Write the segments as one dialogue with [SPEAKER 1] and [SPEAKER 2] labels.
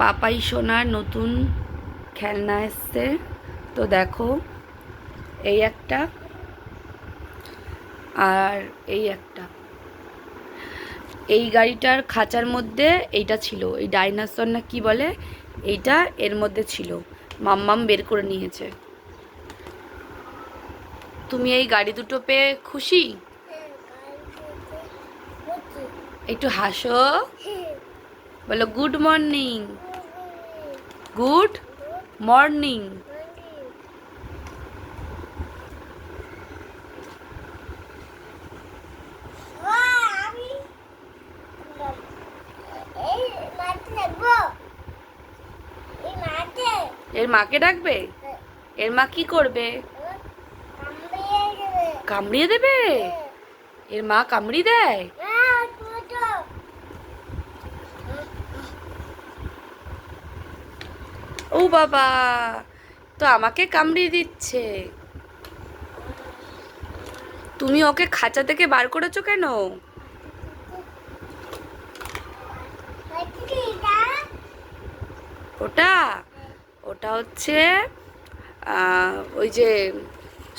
[SPEAKER 1] পাপাই সোনার নতুন খেলনা এসছে। তো দেখো, এই একটা আর এই একটা। এই গাড়িটার খাঁচার মধ্যে এইটা ছিল, এই ডাইনাসর না কি বলে, এইটা এর মধ্যে ছিল। মাম্মাম বের করে নিয়েছে। তুমি এই গাড়ি দুটো পেয়ে খুশি? একটু হাসো। বলো, গুড মর্নিং। Good morning. এর মাকে ডাকবে? এর মা কি করবে? কামড়িয়ে দেবে। এর মা কামড়ি দেয়? ও বাবা, তো আমাকে কামড়িয়ে দিচ্ছে। তুমি ওকে খাঁচা থেকে বার করেছ কেন? ওটা ওটা হচ্ছে ওই যে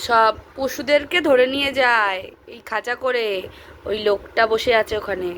[SPEAKER 1] সব পশুদেরকে ধরে নিয়ে যায় এই খাঁচা করে, ওই লোকটা বসে আছে ওখানে।